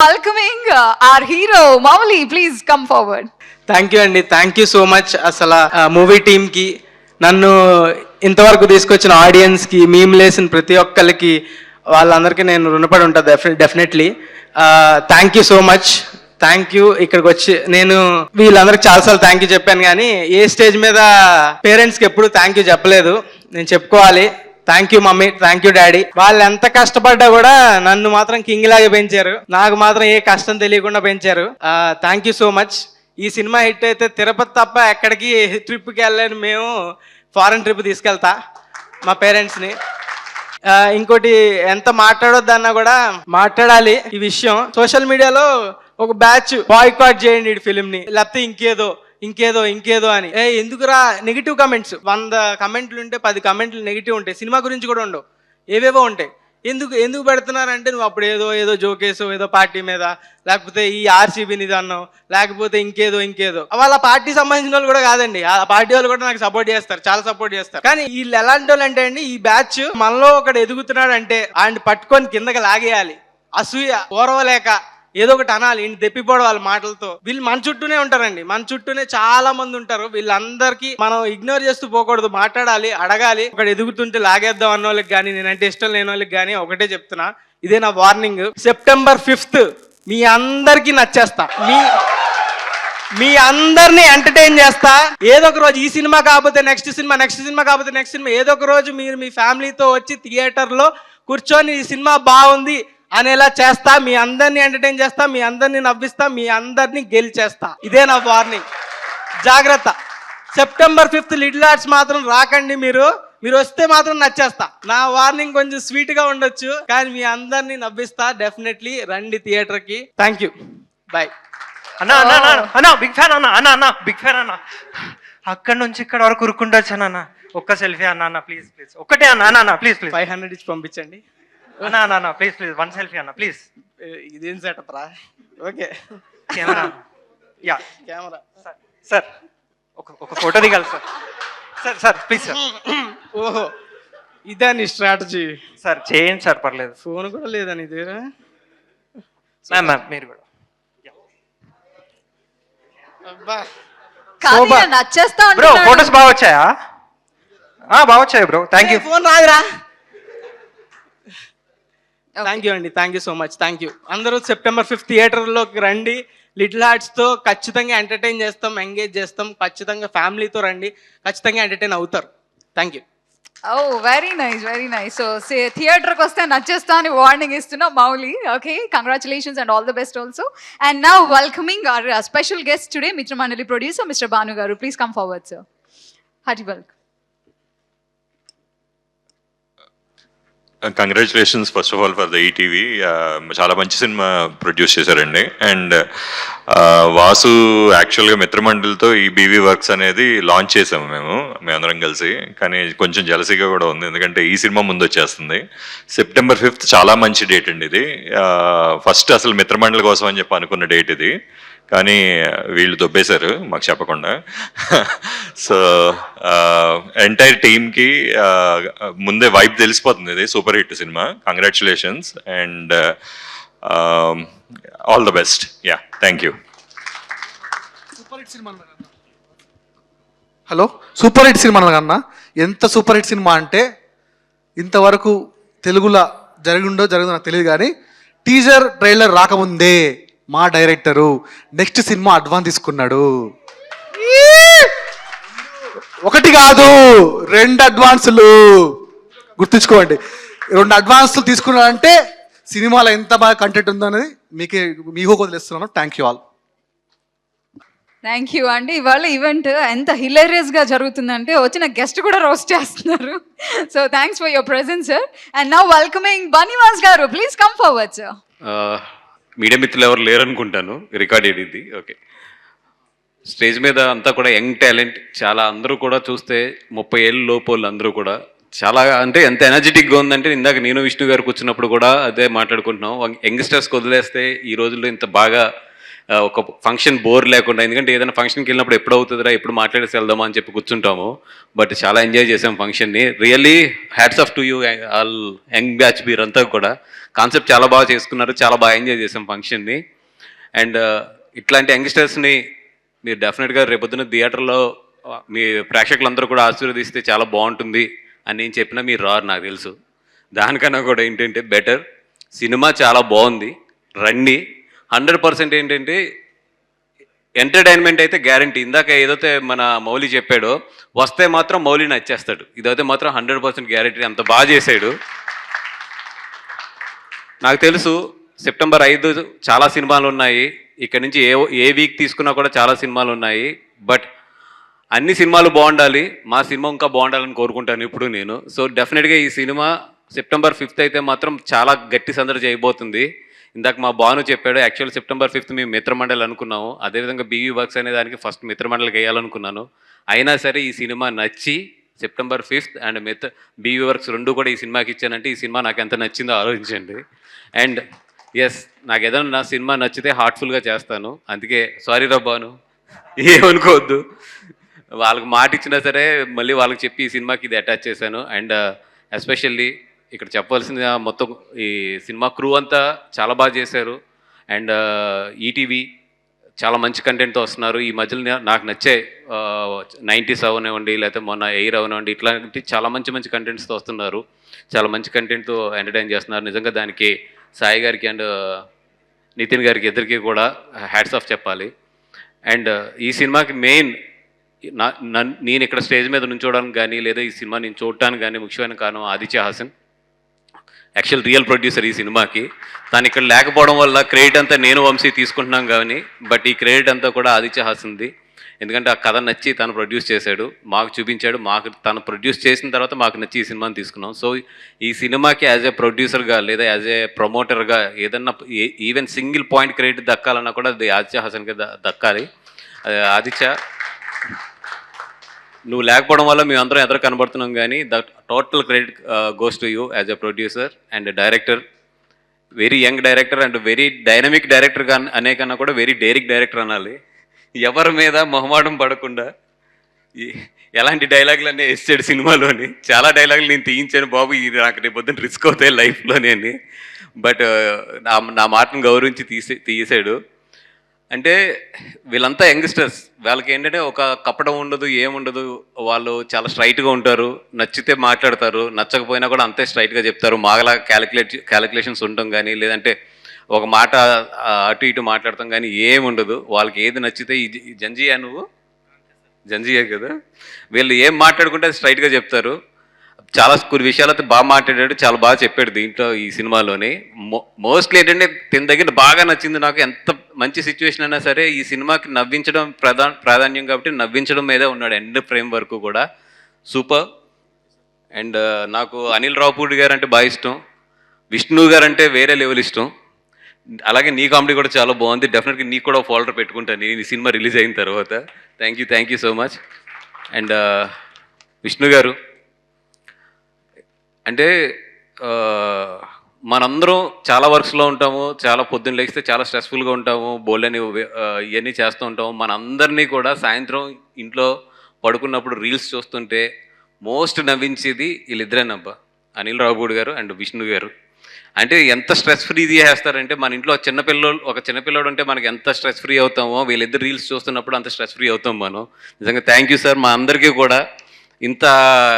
Welcoming our hero Mouli please come forward thank you అండి thank you so much అసలు movie టీమ్కి నన్ను ఇంతవరకు తీసుకొచ్చిన ఆడియన్స్కి మేము లేసిన ప్రతి ఒక్కరికి వాళ్ళందరికీ నేను రుణపడి ఉంటాను definitely thank you so much thank you ఇక్కడికి వచ్చి నేను వీళ్ళందరికి చాలాసార్లు థ్యాంక్ యూ చెప్పాను కానీ ఏ స్టేజ్ మీద పేరెంట్స్కి ఎప్పుడు థ్యాంక్ యూ చెప్పలేదు. నేను చెప్పుకోవాలి. Thank you mummy thank you daddy వాళ్ళు ఎంత కష్టపడ్డా కూడా నన్ను మాత్రం కింగ్ లాగా పెంచారు. నాకు మాత్రం ఏ కష్టం తెలియకుండా పెంచారు. థ్యాంక్ యూ సో మచ్ ఈ సినిమా హిట్ అయితే తిరుపతి తప్ప ఎక్కడికి ట్రిప్కి వెళ్ళలేని మేము ఫారెన్ ట్రిప్ తీసుకెళ్తా మా పేరెంట్స్ని ఇంకోటి ఎంత మాట్లాడొద్దన్నా కూడా మాట్లాడాలి ఈ విషయం. సోషల్ మీడియాలో ఒక బ్యాచ్ బాయ్కాట్ చేయండి ఈ ఫిలిం లేకపోతే ఇంకేదో ఇంకేదో ఇంకేదో అని. ఏ ఎందుకురా నెగిటివ్ కమెంట్స్ వంద కమెంట్లు ఉంటే పది కమెంట్లు నెగిటివ్ ఉంటాయి. సినిమా గురించి కూడా ఉండవు. ఏవేవో ఉంటాయి. ఎందుకు ఎందుకు పెడుతున్నారంటే నువ్వు అప్పుడు ఏదో ఏదో జోకేసో ఏదో పార్టీ మీద లేకపోతే ఈ ఆర్సీబీని అన్నావు లేకపోతే ఇంకేదో ఇంకేదో. వాళ్ళ పార్టీ సంబంధించిన వాళ్ళు కూడా కాదండి. ఆ పార్టీ వాళ్ళు కూడా నాకు సపోర్ట్ చేస్తారు. చాలా సపోర్ట్ చేస్తారు. కానీ వీళ్ళు ఎలాంటి వాళ్ళు అంటే అండి ఈ బ్యాచ్ మనలో ఒకడు ఎదుగుతున్నాడు అంటే ఆయన పట్టుకొని కిందకి లాగేయాలి. అసూయ ఓరవలేక. ఏదో ఒకటి అనాలి. ఇంటి తెప్పిపోవడం వాళ్ళ మాటలతో. వీళ్ళు మన చుట్టూనే ఉంటారండి. మన చుట్టూనే చాలా మంది ఉంటారు. వీళ్ళందరికీ మనం ఇగ్నోర్ చేస్తూ పోకూడదు. మాట్లాడాలి అడగాలి. ఒకటి ఎదుగుతుంటే లాగేద్దాం అన్న వాళ్ళకి కానీ నేనంటే ఇష్టం లేని వాళ్ళకి కానీ ఒకటే చెప్తున్నా. ఇదే నా వార్నింగ్. సెప్టెంబర్ ఫిఫ్త్ మీ అందరికీ నచ్చేస్తా. మీ మీ అందరిని ఎంటర్టైన్ చేస్తా. ఏదో ఒక రోజు ఈ సినిమా కాకపోతే నెక్స్ట్ సినిమా నెక్స్ట్ సినిమా కాకపోతే నెక్స్ట్ సినిమా. ఏదో ఒక రోజు మీరు మీ ఫ్యామిలీతో వచ్చి థియేటర్లో కూర్చొని ఈ సినిమా బాగుంది. అనేలా చేస్తా మీ అందరిని ఎంటర్టైన్ చేస్తా మీ అందరిని నవ్విస్తా మీ అందరిని గెలిచేస్తా. ఇదే నా వార్నింగ్ జాగ్రత్త. సెప్టెంబర్ ఫిఫ్త్ లిటిల్ ఆర్ట్స్ మాత్రం రాకండి మీరు. మీరు వస్తే మాత్రం నచ్చేస్తా. నా వార్నింగ్ కొంచెం స్వీట్గా ఉండొచ్చు కానీ మీ అందరిని నవ్విస్తా డెఫినెట్లీ రండి థియేటర్కి థ్యాంక్ యూ బాయ్ అన్న అన్న అన్న బిగ్ ఫ్యాన్ అన్న అన్న అన్న బిగ్ ఫ్యాన్ అన్న. అక్కడి నుంచి ఇక్కడ వరకు ఉరుకుండొచ్చు అన్న ఒక్క సెల్ఫీ అన్న అన్న ప్లీజ్ ప్లీజ్ ఒక్కటే అన్న అన్న అన్న ప్లీజ్ ప్లీజ్ ఫైవ్ హండ్రెడ్ ఇచ్చి పంపించండి. అన్న అన్న అన్న ప్లీజ్ ప్లీజ్ వన్ సెల్ఫీ అన్న ప్లీజ్ ఇదేం సెటప్ రా? Okay. Camera yeah camera sir sir ఒక ఒక ఫోటో దిగాలి sir sir sir please sir ఓహో ఇదే నీ స్ట్రాటజీ సార్ చేయండి సార్ పర్లేదు. ఫోన్ కూడా లేదని ఇదే మ్యామ్ మ్యామ్ మీరు కూడా. అబ్బా. నచ్చేస్తా బ్రో. ఫోటోస్ బాగా వచ్చాయా? ఆ, బాగా వచ్చాయి బ్రో థ్యాంక్ యూ ఫోన్ రాదురా. థ్యాంక్ యూ అండి. Thank you so much thank you అందరూ సెప్టెంబర్ ఫిఫ్త్ థియేటర్లోకి రండి. లిటిల్ హార్ట్స్తో ఖచ్చితంగా ఎంటర్టైన్ చేస్తాం ఎంగేజ్ చేస్తాం. ఖచ్చితంగా ఫ్యామిలీతో రండి. ఖచ్చితంగా ఎంటర్టైన్ అవుతారు. Thank you oh very nice very nice so థియేటర్కి వస్తే నచ్చేస్తా అని వార్నింగ్ ఇస్తున్నా Mouli okay congratulations and all the best also and now welcoming our special guest today Mitra Mandali producer mister Bhanu గారు. Please come forward sir hearty welcome congratulations first of all for the ETV చాలా మంచి cinema produce చేశారండి. And uh, Vasu యాక్చువల్గా మిత్రమండలితో ఈ BV works అనేది launch చేసాము మేము మేమందరం కలిసి. కానీ కొంచెం జలసీగా కూడా ఉంది. ఎందుకంటే ఈ సినిమా ముందు వచ్చేస్తుంది. సెప్టెంబర్ ఫిఫ్త్ చాలా మంచి డేట్ అండి ఇది. Uh, ఫస్ట్ అసలు మిత్రమండలి కోసం అని చెప్పి అనుకున్న డేట్ ఇది. కానీ వీళ్ళు దొబ్బేశారు మాకు చెప్పకుండా. సో ఎంటైర్ టీమ్కి ముందే వైబ్ తెలిసిపోతుంది ఇది. Super hit cinema. Congratulations and all the best yeah thank you hello super hit cinema అన్న? ఎంత సూపర్ హిట్ సినిమా అంటే ఇంతవరకు తెలుగులో జరిగిండో జరుగుతుందో నాకు తెలియదు కానీ టీజర్ ట్రైలర్ రాకముందే మా డైరెక్టరు నెక్స్ట్ సినిమా అడ్వాన్స్ తీసుకున్నాడు! ఒకటి కాదు రెండు అడ్వాన్సులు. గుర్తుంచుకోండి రెండు అడ్వాన్సులు తీసుకున్నాడంటే సినిమాలో ఎంత బాగా కంటెంట్ ఉందో అనేది మీకే మీకు వదిలేస్తున్నాను. Thank you all thank you అండి. ఇవాళ ఈవెంట్ ఎంత హిలేరియస్గా జరుగుతుందంటే వచ్చిన గెస్ట్ కూడా రోస్ట్ చేస్తున్నారు. So thanks for your presence sir and now welcoming Bunny Vas గారు ప్లీజ్ కమ్ ఫార్వర్డ్ సార్ ఆ, మీడియా మిత్రులు ఎవరు లేరనుకుంటాను. రికార్డెడ్ ఇది ఓకే. స్టేజ్ మీద అంతా కూడా యంగ్ టాలెంట్ చాలా అందరూ కూడా చూస్తే ముప్పై ఏళ్ళు లోపోళ్ళు వాళ్ళు అందరూ కూడా చాలా అంటే ఎంత ఎనర్జెటిక్గా ఉందంటే ఇందాక నేను విష్ణు గారు కూర్చున్నప్పుడు కూడా అదే మాట్లాడుకుంటున్నాం. యంగ్స్టర్స్కి వదిలేస్తే ఈ రోజుల్లో ఇంత బాగా ఒక ఫంక్షన్ బోర్ లేకుండా ఎందుకంటే ఏదైనా ఫంక్షన్కి వెళ్ళినప్పుడు ఎప్పుడు అవుతుందిరా ఎప్పుడు మాట్లాడేసి వెళ్దామా అని చెప్పి కూర్చుంటాము. బట్ చాలా ఎంజాయ్ చేసాం ఫంక్షన్ని really hats off to you all young batch మీరంతా కూడా. కాన్సెప్ట్ చాలా బాగా చేసుకున్నారు చాలా బాగా ఎంజాయ్ చేసాం ఫంక్షన్ని అండ్ ఇట్లాంటి యంగ్స్టర్స్ని మీరు డెఫినెట్గా రేపొద్దున థియేటర్లో మీ ప్రేక్షకులందరూ కూడా ఆశీర్వదిస్తే చాలా బాగుంటుంది అని నేను చెప్పినా మీరు రారు నాకు తెలుసు. దానికన్నా కూడా ఏంటంటే బెటర్ సినిమా చాలా బాగుంది. రండి హండ్రెడ్ పర్సెంట్ ఏంటంటే ఎంటర్టైన్మెంట్ అయితే గ్యారంటీ. ఇందాక ఏదైతే మన మౌలి చెప్పాడో వస్తే మాత్రం మౌలి నచ్చేస్తాడు. ఇదైతే మాత్రం హండ్రెడ్ పర్సెంట్ గ్యారంటీ. అంత బాగా చేశాడు. నాకు తెలుసు సెప్టెంబర్ ఐదు చాలా సినిమాలు ఉన్నాయి. ఇక్కడ నుంచి ఏ ఏ వీక్ తీసుకున్నా కూడా చాలా సినిమాలు ఉన్నాయి. బట్ అన్ని సినిమాలు బాగుండాలి. మా సినిమా ఇంకా బాగుండాలని కోరుకుంటాను ఇప్పుడు నేను. సో డెఫినెట్గా ఈ సినిమా సెప్టెంబర్ ఫిఫ్త్ అయితే మాత్రం చాలా గట్టి సందడి చేయబోతుంది. ఇందాక మా బాను చెప్పాడు యాక్చువల్ సెప్టెంబర్ ఫిఫ్త్ మేము మిత్రమండలి అనుకున్నాము. అదేవిధంగా బీవీ వర్క్స్ అనే దానికి ఫస్ట్ మిత్రమండలికి వేయాలనుకున్నాను. అయినా సరే ఈ సినిమా నచ్చి September fifth and Mitra B V works రెండు కూడా ఈ సినిమాకి ఇచ్చానంటే ఈ సినిమా నాకు ఎంత నచ్చిందో ఆలోచించండి. అండ్ ఎస్ నాకు ఏదైనా నా సినిమా నచ్చితే హార్ట్ఫుల్గా చేస్తాను. అందుకే సారీ రబ్బాను ఏమనుకోవద్దు. వాళ్ళకి మాట ఇచ్చినా సరే మళ్ళీ వాళ్ళకి చెప్పి ఈ సినిమాకి ఇది అటాచ్ చేశాను. అండ్ ఎస్పెషల్లీ uh, ఇక్కడ చెప్పాల్సింది మొత్తం ఈ సినిమా క్రూ అంతా చాలా బాగా చేశారు. అండ్ ఈటీవీ చాలా మంచి కంటెంట్తో వస్తున్నారు. ఈ మధ్యలో నాకు నచ్చే నైంటీస్ అవనివ్వండి లేకపోతే మొన్న ఎయిర్ అవనివ్వండి ఇట్లాంటి చాలా మంచి మంచి కంటెంట్స్తో వస్తున్నారు. చాలా మంచి కంటెంట్తో ఎంటర్టైన్ చేస్తున్నారు. నిజంగా దానికి సాయి గారికి అండ్ నితిన్ గారికి ఇద్దరికి కూడా హ్యాట్స్ ఆఫ్ చెప్పాలి. అండ్ ఈ సినిమాకి మెయిన్ నా నన్- నేను ఇక్కడ స్టేజ్ మీద నుంచోవడానికి కానీ లేదా ఈ సినిమా నేను చూడటానికి కానీ ముఖ్యమైన కారణం Aditya Hasan. Actual real producer ఈ సినిమాకి. తను ఇక్కడ లేకపోవడం వల్ల క్రెడిట్ అంతా నేను వంశీ తీసుకుంటున్నాం కానీ బట్ ఈ క్రెడిట్ అంతా కూడా ఆదిత్య హాసన్ది. ఎందుకంటే ఆ కథ నచ్చి తను ప్రొడ్యూస్ చేశాడు. మాకు చూపించాడు. మాకు తను ప్రొడ్యూస్ చేసిన తర్వాత మాకు నచ్చి ఈ సినిమాని తీసుకున్నాం. సో ఈ సినిమాకి యాజ్ ఏ ప్రొడ్యూసర్గా లేదా యాజ్ ఏ ప్రమోటర్గా ఏదన్నా ఈవెన్ సింగిల్ పాయింట్ క్రెడిట్ దక్కాలన్నా కూడా అది ఆదిత్య హాసన్కి దక్కాలి. ఆదిత్య నువ్వు లేకపోవడం వల్ల మేము అందరం ఎదురు కనబడుతున్నాం కానీ the total credit goes to you as a producer and director very young director and very dynamic director అనే కన్నా కూడా వెరీ డైరెక్ట్ డైరెక్టర్ అనాలి. ఎవరి మీద మొహమాటం పడకుండా ఎలాంటి డైలాగులు అన్నీ వేసాడు సినిమాలోని. చాలా డైలాగులు నేను తీయించాను బాబు ఇది నాకు రేపు పొద్దున్న రిస్క్ అవుతాయి లైఫ్లోనే అని. బట్ నా నా మాటను గౌరవించి తీసే తీసాడు అంటే వీళ్ళంతా యంగ్స్టర్స్. వాళ్ళకి ఏంటంటే ఒక కప్పడం ఉండదు ఏముండదు. వాళ్ళు చాలా స్ట్రైట్గా ఉంటారు నచ్చితే మాట్లాడతారు నచ్చకపోయినా కూడా అంతే స్ట్రైట్గా చెప్తారు. మాగలా క్యాలిక్యులేట్ క్యాలిక్యులేషన్స్ ఉండటం కానీ లేదంటే ఒక మాట అటు ఇటు మాట్లాడటం కానీ ఏముండదు. వాళ్ళకి ఏది నచ్చితే ఈ జంజియా నువ్వు? జంజియా కదా. వీళ్ళు ఏం మాట్లాడుకుంటే అది స్ట్రైట్గా చెప్తారు. చాలా కొన్ని విషయాలతో బాగా మాట్లాడాడు చాలా బాగా చెప్పాడు దీంట్లో ఈ సినిమాలోని. మోస్ట్లీ ఏంటంటే తిన దగ్గర బాగా నచ్చింది నాకు ఎంత మంచి సిచ్యువేషన్ అయినా సరే ఈ సినిమాకి నవ్వించడం ప్రధా ప్రాధాన్యం కాబట్టి నవ్వించడం మీదే ఉన్నాడు ఎండ్ ఫ్రేమ్ వరకు కూడా. సూపర్. అండ్ నాకు అనిల్ రావుపూడి గారు అంటే బాగా ఇష్టం. విష్ణు గారు అంటే వేరే లెవెల్ ఇష్టం. అలాగే నీ కామెడీ కూడా చాలా బాగుంది. డెఫినెట్గా నీకు కూడా ఫోల్డర్ పెట్టుకుంటాను నేను ఈ సినిమా రిలీజ్ అయిన తర్వాత. Thank you thank you so much and Vishnu గారు. అంటే మనందరం చాలా వర్క్స్లో ఉంటాము చాలా పొద్దున్న లేస్తే చాలా స్ట్రెస్ఫుల్గా ఉంటాము బోల్డని ఇవన్నీ చేస్తూ ఉంటాము. మనందరినీ కూడా సాయంత్రం ఇంట్లో పడుకున్నప్పుడు రీల్స్ చూస్తుంటే మోస్ట్ నవ్వించేది వీళ్ళిద్దరేనబ్బా అనిల్ రావుగూడ్ గారు అండ్ విష్ణు గారు. అంటే ఎంత స్ట్రెస్ ఫ్రీ చేస్తారంటే మన ఇంట్లో చిన్నపిల్లలు ఒక చిన్నపిల్లడు ఉంటే మనకి ఎంత స్ట్రెస్ ఫ్రీ అవుతామో వీళ్ళిద్దరు రీల్స్ చూస్తున్నప్పుడు అంత స్ట్రెస్ ఫ్రీ అవుతాం మనం. నిజంగా థ్యాంక్ యూ సార్ మా అందరికీ కూడా. ఇంత